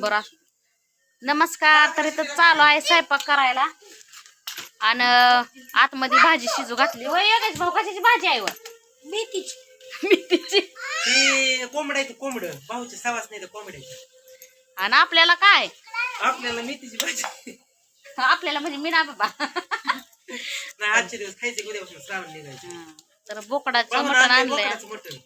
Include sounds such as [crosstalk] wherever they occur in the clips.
बरं असू. नमस्कार तर इथं चालू आहे स्वयंपाक करायला. आणि आतमध्ये भाजी शिजू घातली. भाऊ कशाची भाजी आहे व मेथीची. मेथीची. ते कोंबड आहे कोंबड. भाऊचे सवास नाही तर कोंबड्याचे आणि आपल्याला काय? आपल्याला मेथीची भाजी. आपल्याला म्हणजे मी ना बाबा. नाही आजचे दिवस खायचे उद्यापासून श्रावण निघायचे. तर बोकडाचं मटण आणलंय मटण.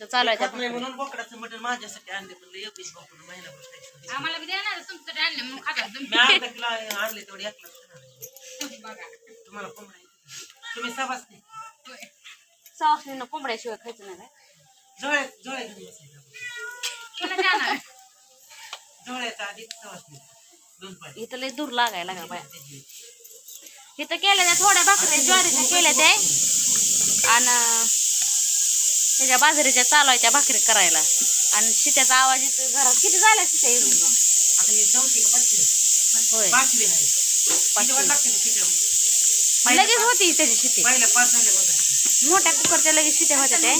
इथं चालू आहे त्या खात नाही म्हणून बोकडाचं मटण माझ्यासाठी आणले म्हणलं महिनाभर खायचं आम्हाला बी देणार तुमच्यासाठी आणले म्हणून खाता मी अर्धा किलो आणले तेवढे. तुम्हाला कोंबडा. तुम्ही सवास नाही. कोंबड्याशिवाय खायचं नाही काय? बसायचं आधी सवास दोन इथं लय दूर लागायला लागला बाया इथं केल्या त्या थोड्या भाकऱ्या ज्वारीच्या केल्या त्या. आणि त्याच्या बाजरीच्या चालू आहे त्या भाकरी करायला. आणि शिट्याचा आवाज इथं घरात किती झाला शिट्या येऊन? आता ही चौथी का पाचवी? होय. पाचवी आहे. किती वेळ लागते ते शिट्या? लगेच होती त्याची शिटी पहिल्या पाच झाल्या बघा. मोठ्या कुकरच्या लगेच शिट्या होत्या त्या.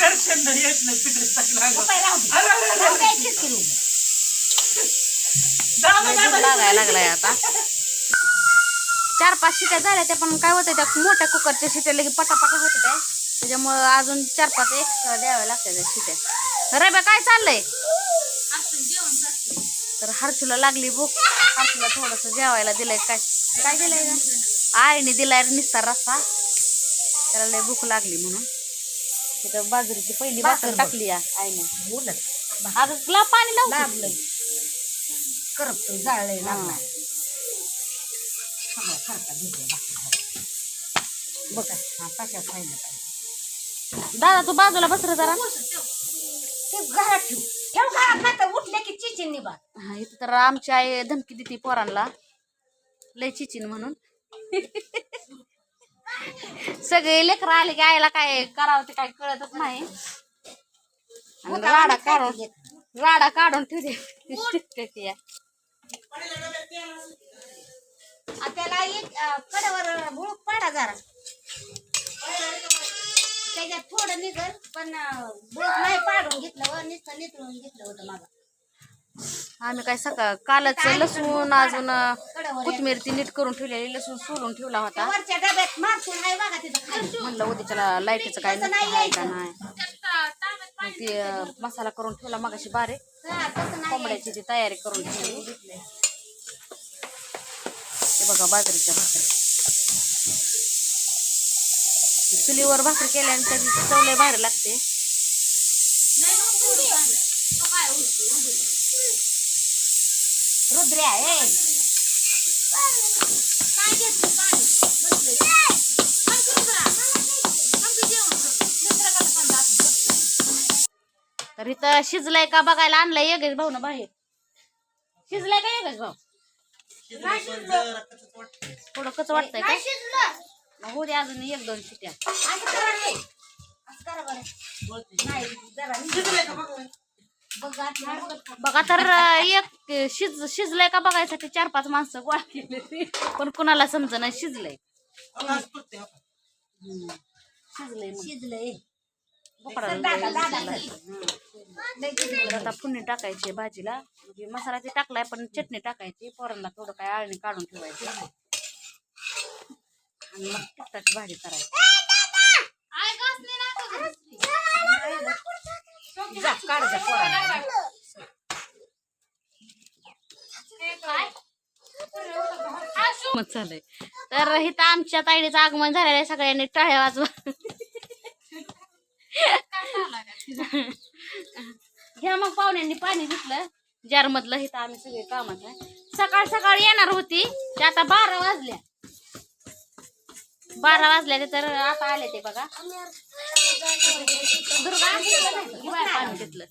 दर्शन येत नाही तिकडे लागायला लागलाय आता. चार पाच शिट्या झाल्या त्या पण काय होतं त्या मोठ्या कुकरच्या शिट्या लगे पटापटा होते त्या. त्याच्यामुळं अजून चार पाच एक्स्ट्रा द्याव्या लागतात त्या शिट्या. रब्या काय चाललंय? तर हर्षूला लागली भूक. हर्षूला थोडस जेवायला दिलंय. काय काय दिलंय? आईने दिलाय निस्ता रस्सा. त्याला लय भूक लागली म्हणून. तिथं बाजरीची पहिली भाकर टाकली आईने. अगं ला पाणी लावलं करपतो जाळलंय. बघा हा तशाच राहिलं पाहिजे. दादा तू बाजूला बस रे जरा. ते घरात ठेव. ठेव घरात नाही तर उठले की चिचिन निभा हा इथं तर आमची आई धमकी देते पोरांना. लय चिचिन म्हणून. सगळे लेकर आले की आईला काय करावं ते काय कळतच नाही. आणि राडा काढून राडा काढून ठेवते. [laughs] त्याला एक अ, कडावर बुळूक पाडा जरा. त्याच्यात थोडं निघल पण बुळूक नाही पाडून घेतलं व नुसतं नितळून घेतलं होतं माझं आम्ही काय सकाळ कालच लसूण अजून कोथमीर ती नीट करून ठेवलेली लसूण सोलून ठेवला होता. म्हणलं उद्याच्याला लाईटीचं काय का नाही? ती मसाला करून ठेवला मगाशी बारीक. हा, कोंबड्याची ती तयारी करून ठेवली. बघा बाजरीच्या भाकरी. चुलीवर भाकरी केल्यानंतर त्याची भारी लागते. रुद्र्या ए तर इथं शिजलंय का बघायला आणलंय योगेश भाऊ ना बाहेर. शिजलंय का योगेश भाऊ शिजलं पण जरा कच्चंच वाटतंय. थोडं कच वाटतंय नाही का शिजलं. मग होऊ दे अजून एक दोन शिट्या असं करा रे. असं करा बरं. नाही, जरा शिजलंय का बघ? तर एक शिज शिजलंय का बघायसाठी चार पाच माणसं गोळा केले पण कुणाला समज नाही शिजलंय आपण. शिजलंय. शिजलंय आता पुण्य टाकायची भाजीला. म्हणजे मसाला ते टाकलाय पण चटणी टाकायची पोरांना थोडं काय आळणी काढून ठेवायची. आणि मग तिखटाची भाजी करायची. जा, काढ जा पोराला. मग चालय तर इथं आमच्या ताईडीचं आगमन झालेलं आहे सगळ्यांनी टाळ्या वाजवा. घ्या मग पाहुण्यांनी पाणी घेतलं. जार मधलं इथं आम्ही सगळे कामात आहे सकाळ सकाळ येणार होती. ते आता बारा वाजल्या. बारा वाजल्या तर आता आले ते बघा. दुर्गा पाणी घेतलं.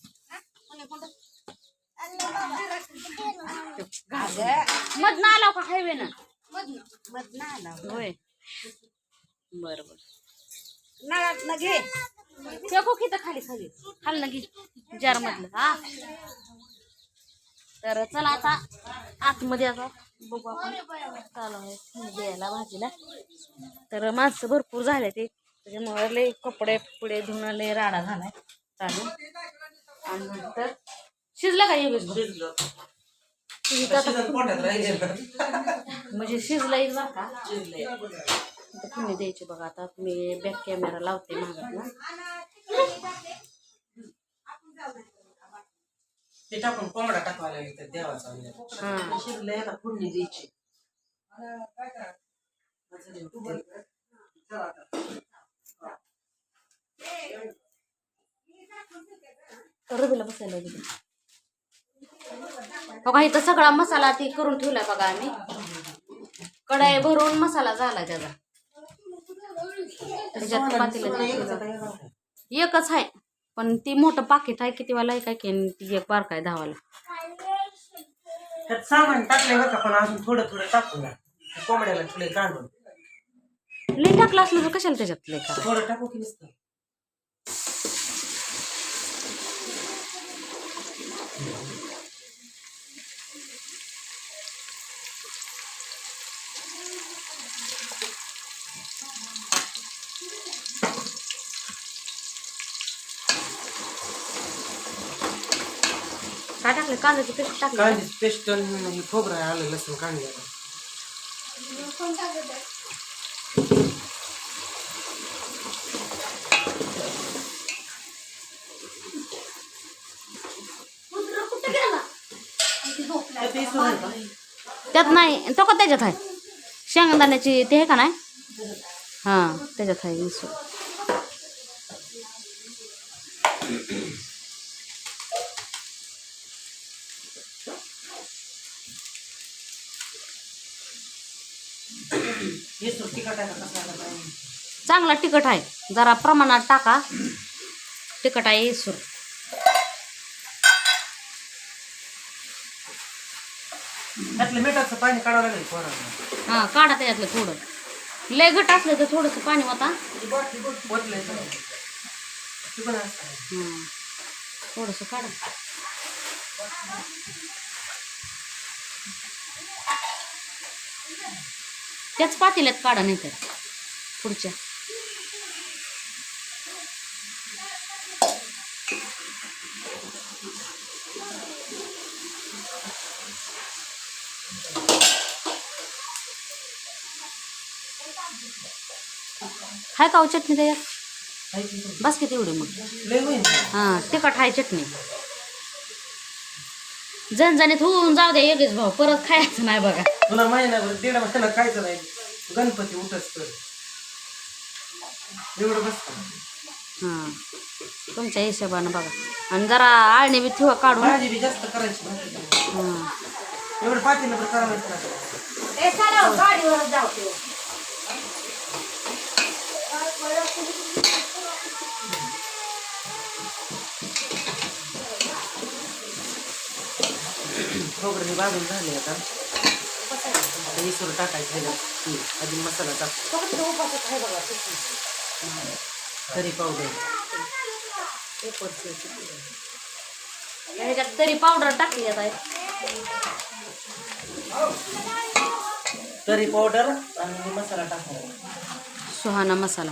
मधनं आला का हायवे ना मधनं. आला. होय. बर बर. नळातनं घे. ते कोक इथं खाली खाली. खाली ना घे जार मधलं हा. तर चला आता आतमध्ये आता बघू आपण. चालू आहे. द्यायला भाजीला. तर माणसं भरपूर झाले ते. त्याच्यामुळे लय कपडे पुढे धुणं लय राडा झालाय. चालू. आणि नंतर शिजला का योगेश. म्हणजे शिजला. येईल बरं का? आता तुम्ही द्यायची बघा आता मी बॅक कॅमेरा लावते मागत ना ते टाकून कोंबडा टाकवा लागेल देवाचा द्यायची बसायला गेली बघा इथं सगळा मसाला ती करून ठेवलाय बघा आम्ही. कढाई भरून मसाला झाला त्याचा. त्याच्यात. एकच आहे. पण ती मोठं पाकिट आहे किती वाला आहे काय की ती एक बारका आहे दहावाला त्यात सामान टाकलंय बरं का पण अजून थोडं थोडं टाकू ना. ते कोंबड्याला ठेवलंय काढून लई टाकलं असलं तर कशाला त्याच्यात लई करा थोडं टाकू की नुसतं काय टाकलं कांद्याची पेस्ट टाकली. कांदे पेस्ट खोबरं आहे, आलं लसूण कांदे. त्यात नाही तो का त्याच्यात आहे? शेंगदाण्याची ते आहे का नाही? हा त्याच्यात आहे इसू हे सुर तिखट आहे का कसा आहे का नाही? चांगला तिखट आहे. जरा प्रमाणात टाका. तिखट आहे इसूर त्यातलं मिठाचं पाणी काढावं लागेल पोरांना हा काढा त्याच्यातलं थोडं. लय घट असलं तर थोडंसं पाणी होता. ओतलंय सगळं. ते पण असं आहे. हं. थोडंसं काढा. त्याच पातेल्यात काढा नाही तर. पुढच्या. हाय का हो चटणी नाही? बस किती एवढी मग. हा तिखट आहे चटणी. जनजणीत होऊन जाऊ दे योगेश भाऊ परत खायचं नाही बघा. तुला महिनाभर दीड महिना खायचं नाही. गणपती उठस तर. एवढं बस? हा तुमच्या हिशोबानं बघा. आणि जरा आळणी बी ठेवा काढून. भाजी बी जास्त करायची. हा. एवढं पातेलं बरं करावंच लागतं. खोबरं भाजून झाले आता. टाकायचं. हं, आधी मसाला टाक तरी पावडर ह्याच्यात तरी पावडर टाकली आता. तरी पावडर आणि मसाला टाकायचा सुहाना मसाला.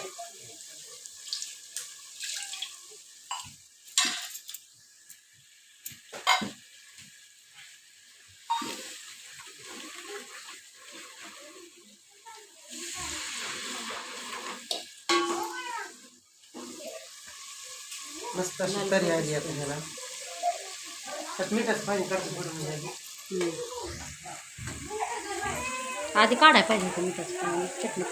मस्त अशी तरी आली आता ह्याला. मिठाचं पाणी. आधी काढाय पाहिजे होतं मिठाचं पाणी. चटणी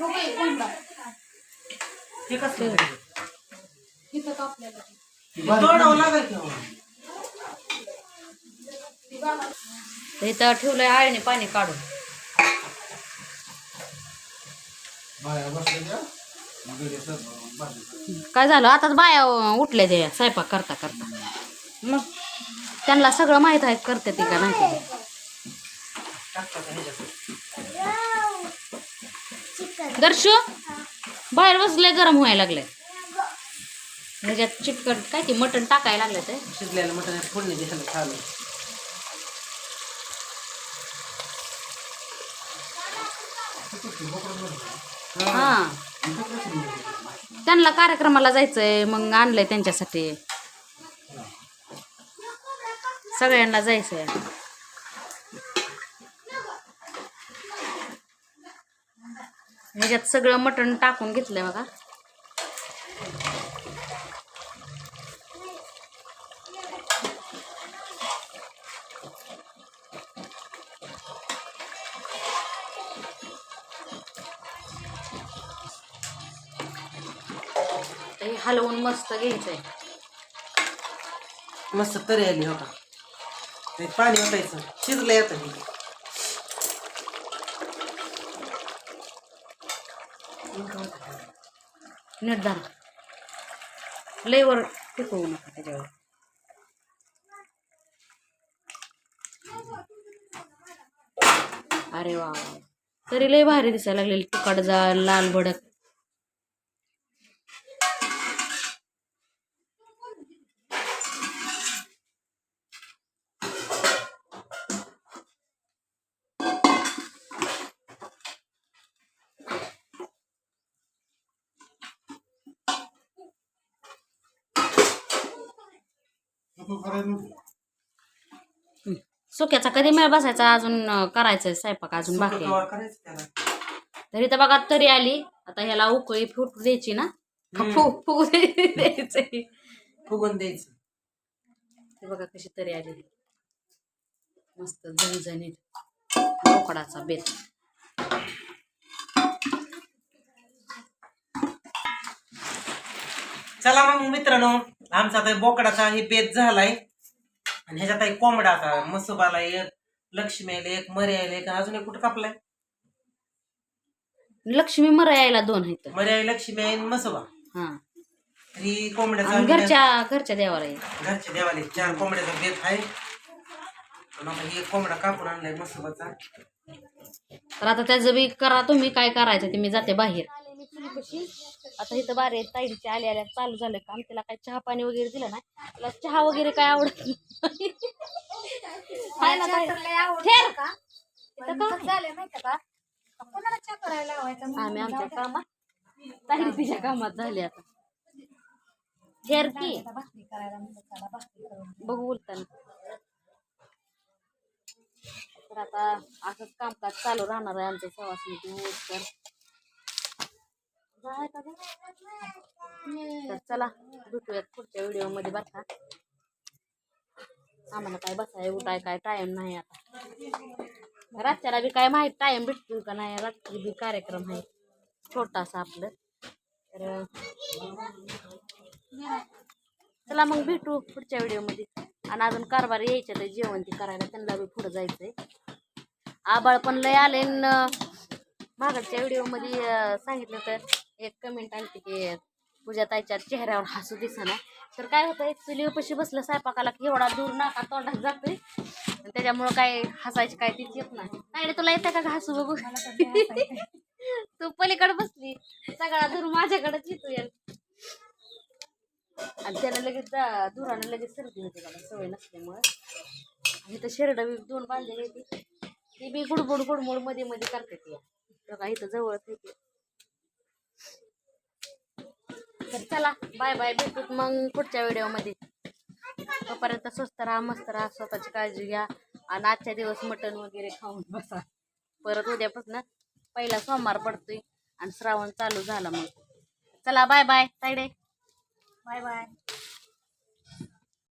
हो बाई, कोंबडा. ते कसं करायचं? इथं कापलेलं. ते तोडावं लागेल की हो. तर इथं ठेवलंय आळणी पाणी काढून. काय झालं? आताच बाया उठल्या त्या स्वयंपाक करता करता. मग त्यांना सगळं माहीत आहे करते ती का नाही ते. दर्शू बाहेर बसले गरम व्हायला लागले. ह्याच्यात चिटकट काय ते मटण टाकायला लागलं ते शिजलेलं मटण फोडणी द्यायला चालू हा. त्यांना कार्यक्रमाला जायचंय मग आणलंय त्यांच्यासाठी. सगळ्यांना जायचंय. ह्याच्यात सगळं मटण टाकून घेतलंय बघा. हे हलवून मस्त घ्यायचंय. मस्त तरी आली हो का? ते पाणी ओतायचं. शिजलं येतं हे. नीट लयवर टिकवू नका त्याच्यावर. अरे वा. तरी लय भारी दिसायला लागलेली तिखट जा लाल भडक. सुक्याचा कधी मेळ बसायचा अजून करायचंय स्वयंपाक अजून बाकी आहे. कवा करायचं त्याला. तरी तर बघा तरी आली. आता ह्याला उकळी फुटू द्यायची ना. का हम्म. फु फुगू द्यायचंय फुगून द्यायचं. ते बघा कशी तरी आली. मस्त झणझणीत बोकडाचा बेत. चला मग मित्रांनो आमचा आता बोकडाचा हे बेत झालाय. आणि ह्याच्यात एक कोंबडाचा मसुबाला एक लक्ष्मीला एक मर्याला एक अजून एक कुठं कापलाय? लक्ष्मी मरा यायला दोन आहेत. मर्या लक्ष्मी आहे आणि मसुबा. हा. तरी कोंबड्याचा आणि आम्ही घरच्या घरच्या देवाला आहे घरच्या देवाले चार कोंबड्याचा बेत आहे. पण आता हे कोंबडा कापून आणलाय मसुबाचा. तर आता त्याचं बी करा तुम्ही काय करायचं ते मी जाते बाहेर. आता इथं बारे ताईडीचे आले आल्या चालू झालं काम. तिला काय चहा पाणी वगैरे दिलं ना तिला चहा वगैरे काय आवडत नाही. हाय ना ताई? इथं का? आम्ही आमच्या कामात ताईडी तिच्या कामात झाली आता. ठेर की. बघू बोलताना. तर आता असंच कामकाज चालू राहणार आहे आमचं सवासनी तर? तर चला भेटूयात पुढच्या व्हिडिओमध्ये आम्हाला काय बसाय उठाय काय टाइम नाही आता. रातच्याला बी काय माहीत टाइम भेटतो का नाही रात्री बी कार्यक्रम आहे. छोटासा आपलं. तर चला मग भेटू पुढच्या व्हिडिओमध्ये. आणि अजून कारभार यायचे तर जेवण ते करायला त्यांना बी पुढं जायचंय. आबाळ पण लय आले न मागच्या व्हिडिओमध्ये सांगितलं तर एक कमेंट आली की पूजा ताईच्या चेहऱ्यावर हसू दिसना. तर काय होतं एक चुलीपाशी बसलं स्वयंपाकाला की एवढा दूर नाका तोंडात जातोय. आणि त्याच्यामुळं काय हसायची काय तीच येत नाही. रे तुला येतं का हसू बघू? [laughs] तू पलीकडे बसली. सगळा दूर माझ्याकडेच येतो यार आणि त्याला लगेच दा- धुरानं लगेच सर्दी होते मला सवय नसल्यामुळं. आणि इथं शेरडं बी दोन बांधलेली होती ती बी गुडबुड गुडमुडमध्ये मध्ये करते ती. बघा इथं जवळच येते तर चला बाय बाय भेटूत मग पुढच्या व्हिडिओमध्ये तोपर्यंत स्वस्त राहा मस्त राहा स्वतःची काळजी घ्या आणि आजच्या दिवस मटण वगैरे खाऊन बसा. परत उद्यापासून पहिला सोमवार पडतोय आणि श्रावण चालू झाला मग. चला bye bye Tayde. Bye bye.